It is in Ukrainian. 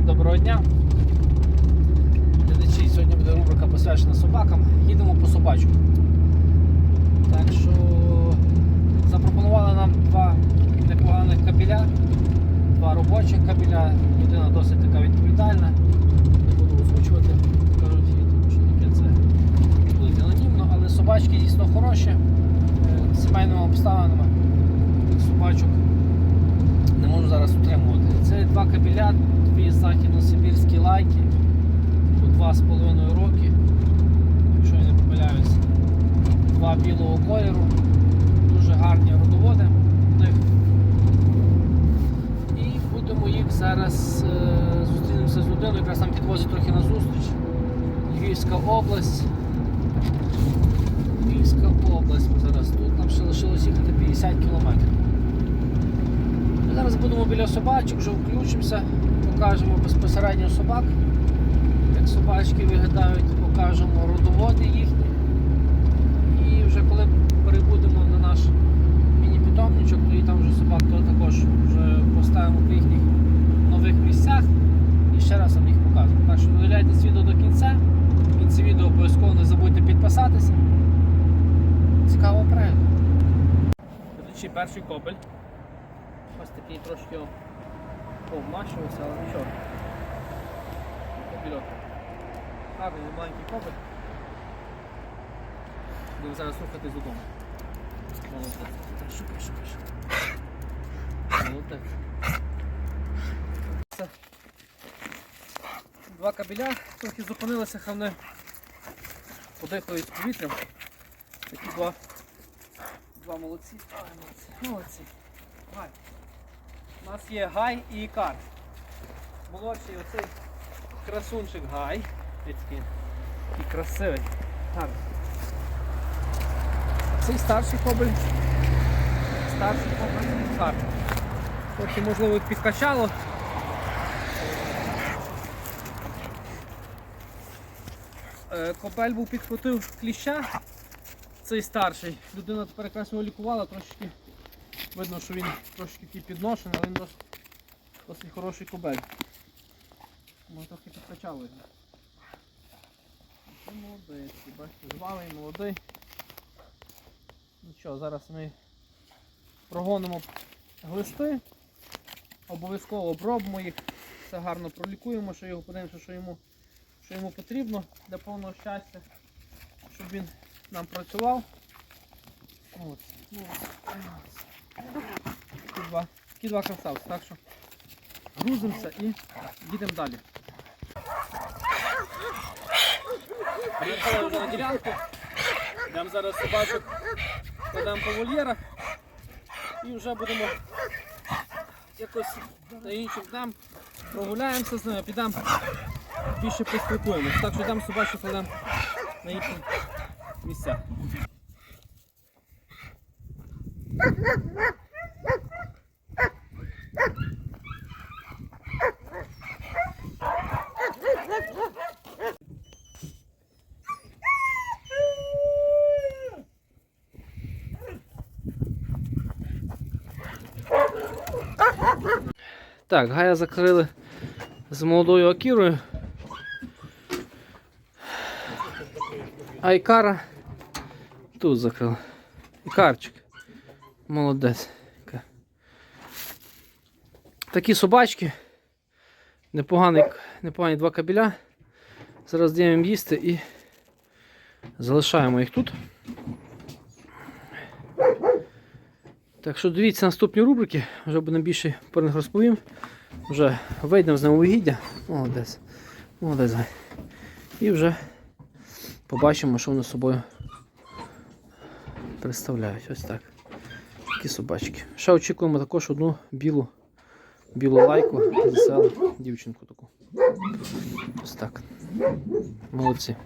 Всім доброго дня. Глядачі, сьогодні буде рубрика посвячена собакам. Їдемо по собачку. Так що запропонували нам два непоганих кабеля, два робочих кабеля. Людина досить така відповідальна. Не буду озвучувати, кажуть, що таке це буде анонімно, але собачки дійсно хороші. Е, Сімейними обставинами собачок не можу зараз утримувати. Це два кабеля, дві західносибірські лайки з половиною роки, якщо я не помиляюсь. Два білого кольору, дуже гарні родоводи в них. І будемо їх зараз е, зустрінемося з людиною, якраз сам підвозить трохи на зустріч. Львівська область. Львівська область. Ми зараз тут нам ще лишилось їхати 50 кілометрів. Ми зараз будемо біля собачок, вже включимося, покажемо безпосередньо собак, як собачки виглядають, покажемо родоводи їхні. І вже коли перебудемо на наш міні-питомничок, то і там вже собак то також вже поставимо по їхніх нових місцях і ще раз вам їх покажемо. Так що додивляйтесь відео до кінця. В кінці відео обов'язково не забудьте підписатися. Цікаво перегляду. Перший копель. Ось такий трошки повмащувався, але нічого. Копільок. Гарний маленький копель. Будемо зараз рухатись додому. Молодець. Так, Шукай, шукай, шукай. Молодець. Два кабеля, трохи зупинилися, хай вони подихають повітрям. Такі два, два молодці. Ай, молодці. Молодці. Гай. У нас є гай і ікар. Молодший оцей красунчик гай. Такий, красивий. Гарний. Цей старший кобель. Старший кобель ікар. Трохи можливо підкачало. Е, Кобель був підхватив кліща. Цей старший. Людина тепер якраз його лікувала, трошки видно, що він трошки підношений, але він досить, досить хороший кобель. Може трохи. Це молодець, бачите, жвавий, молодий. Нічого, зараз ми прогонимо глисти, обов'язково обробимо їх, все гарно пролікуємо, що його подивимося, що йому, що йому потрібно для повного щастя, щоб він нам працював. От. Ну, Такі два, такі два красавці, так що грузимося і їдемо далі. Приїхали на ділянку, йдемо зараз собачок, кладемо по вольєрах і вже будемо якось на інших днем прогуляємося з ними, підемо більше поспілкуємося. Так що йдемо собачок кладемо на інші місця. Так, Гая закрили з молодою акірою. А Ікара тут закрили. Ікарчик. Молодець. Такі собачки. Непоганий, непогані два кабеля. Зараз даємо їсти і залишаємо їх тут. Так що дивіться наступні рубрики, вже будемо більше про них розповім. Вже вийдемо з новогіддя. Молодець. Молодець. І вже побачимо, що вони собою представляють. Ось так. Такі собачки. Ще очікуємо також одну білу білу лайку веселу дівчинку таку. Ось так. Молодці.